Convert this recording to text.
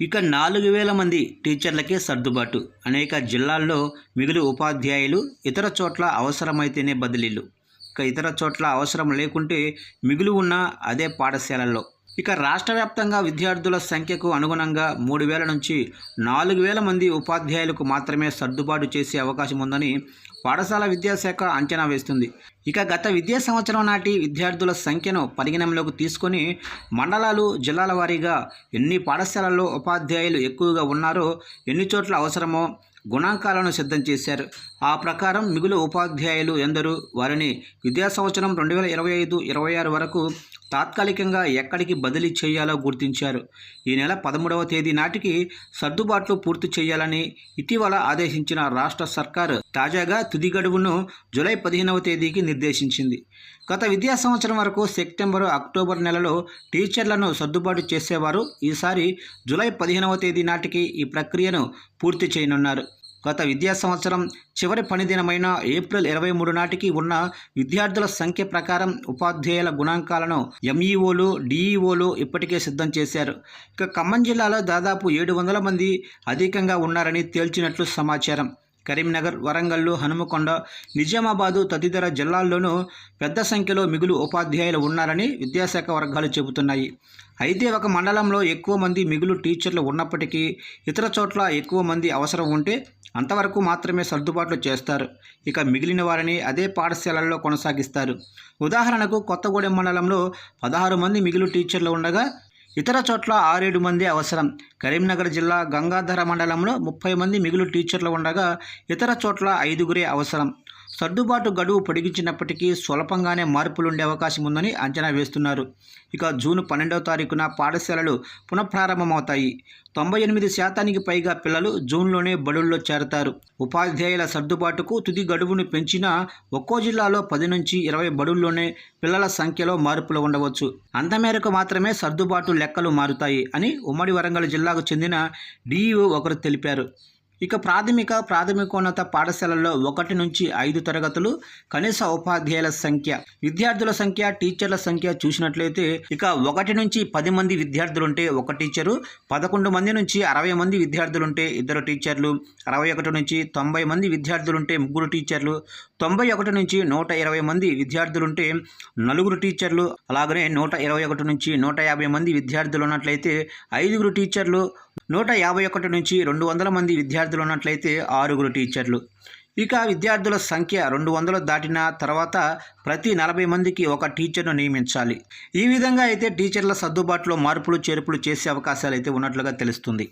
ఇక నాలుగు వేల మంది టీచర్లకే సర్దుబాటు. అనేక జిల్లాల్లో మిగులు ఉపాధ్యాయులు ఇతర చోట్ల అవసరమైతేనే బదిలీలు. ఇక ఇతర చోట్ల అవసరం లేకుంటే మిగులు ఉన్న అదే పాఠశాలల్లో. ఇక రాష్ట్ర వ్యాప్తంగా విద్యార్థుల సంఖ్యకు అనుగుణంగా మూడు వేల నుంచి నాలుగు వేల మంది ఉపాధ్యాయులకు మాత్రమే సర్దుబాటు చేసే అవకాశం ఉందని పాఠశాల విద్యాశాఖ అంచనా వేస్తుంది. ఇక గత విద్యా సంవత్సరం నాటి విద్యార్థుల సంఖ్యను పరిగణనలోకి తీసుకొని మండలాలు జిల్లాల వారీగా ఎన్ని పాఠశాలల్లో ఉపాధ్యాయులు ఎక్కువగా ఉన్నారో ఎన్ని చోట్ల అవసరమో గుణాంకాలను సిద్ధం చేశారు. ఆ ప్రకారం మిగులు ఉపాధ్యాయులు ఎందరు వారిని విద్యా సంవత్సరం రెండు వేల ఇరవై ఐదు ఇరవై ఆరు వరకు తాత్కాలికంగా ఎక్కడికి బదిలీ చేయాలో గుర్తించారు. ఈ నెల పదమూడవ తేదీ నాటికి సర్దుబాట్లు పూర్తి చేయాలని ఇటీవల ఆదేశించిన రాష్ట్ర సర్కారు తాజాగా తుది గడువును జూలై పదిహేనవ తేదీకి నిర్దేశించింది. గత విద్యా సంవత్సరం వరకు సెప్టెంబరు అక్టోబర్ నెలలో టీచర్లను సర్దుబాటు చేసేవారు. ఈసారి జూలై పదిహేనవ తేదీ నాటికి ఈ ప్రక్రియను పూర్తి చేయనున్నారు. గత విద్యా సంవత్సరం చివరి పనిదినమైన ఏప్రిల్ ఇరవై మూడు నాటికి ఉన్న విద్యార్థుల సంఖ్య ప్రకారం ఉపాధ్యాయుల గుణాంకాలను ఎంఈఓలు డిఈఓలు ఇప్పటికే సిద్ధం చేశారు. ఇక ఖమ్మం జిల్లాలో దాదాపు ఏడు వందల మంది అధికంగా ఉన్నారని తేల్చినట్లు సమాచారం. కరీంనగర్ వరంగల్లు హనుమకొండ నిజామాబాదు తదితర జిల్లాల్లోనూ పెద్ద సంఖ్యలో మిగులు ఉపాధ్యాయులు ఉన్నారని విద్యాశాఖ వర్గాలు చెబుతున్నాయి. అయితే ఒక మండలంలో ఎక్కువ మంది మిగులు టీచర్లు ఉన్నప్పటికీ ఇతర చోట్ల ఎక్కువ మంది అవసరం ఉంటే అంతవరకు మాత్రమే సర్దుబాట్లు చేస్తారు. ఇక మిగిలిన వారిని అదే పాఠశాలల్లో కొనసాగిస్తారు. ఉదాహరణకు కొత్తగూడెం మండలంలో పదహారు మంది మిగులు టీచర్లు ఉండగా ఇతర చోట్ల ఆరేడు మంది అవసరం. కరీంనగర్ జిల్లా గంగాధర మండలంలో ముప్పై మంది మిగులు టీచర్లు ఉండగా ఇతర చోట్ల ఐదుగురే అవసరం. సర్దుబాటు గడువు పొడిగించినప్పటికీ స్వల్పంగానే మార్పులు ఉండే అవకాశం ఉందని అంచనా వేస్తున్నారు. ఇక జూన్ పన్నెండవ తారీఖున పాఠశాలలు పునఃప్రారంభమవుతాయి. తొంభై ఎనిమిది శాతానికి పైగా పిల్లలు జూన్లోనే బడుల్లో చేరతారు. ఉపాధ్యాయుల సర్దుబాటుకు తుది గడువును పెంచినా ఒక్కో జిల్లాలో పది నుంచి ఇరవై బడుల్లోనే పిల్లల సంఖ్యలో మార్పులు ఉండవచ్చు. అంతమేరకు మాత్రమే సర్దుబాటు లెక్కలు మారుతాయి అని ఉమ్మడి వరంగల్ జిల్లాకు చెందిన డిఈఓ ఒకరు తెలిపారు. ఇక ప్రాథమిక ప్రాథమికోన్నత పాఠశాలల్లో ఒకటి నుంచి ఐదు తరగతులు కనీస ఉపాధ్యాయుల సంఖ్య. విద్యార్థుల సంఖ్య టీచర్ల సంఖ్య చూసినట్లయితే ఇక ఒకటి నుంచి పది మంది విద్యార్థులుంటే ఒక టీచరు పదకొండు మంది నుంచి అరవై మంది విద్యార్థులుంటే ఇద్దరు టీచర్లు అరవై ఒకటి నుంచి తొంభై మంది విద్యార్థులుంటే ముగ్గురు టీచర్లు తొంభై ఒకటి నుంచి నూట ఇరవై మంది విద్యార్థులుంటే నలుగురు టీచర్లు అలాగనే నూట ఇరవై ఒకటి నుంచి నూట యాభై మంది విద్యార్థులు ఉన్నట్లయితే ఐదుగురు టీచర్లు నూట యాభై ఒకటి నుంచి రెండు వందల మంది విద్యార్థులు విద్యార్థులు ఉన్నట్లయితే ఆరుగురు టీచర్లు. ఇక విద్యార్థుల సంఖ్య రెండు వందలు దాటిన తర్వాత ప్రతి నలభై మందికి ఒక టీచర్ను నియమించాలి. ఈ విధంగా అయితే టీచర్ల సర్దుబాటులో మార్పులు చేర్పులు చేసే అవకాశాలు అయితే ఉన్నట్లుగా తెలుస్తుంది.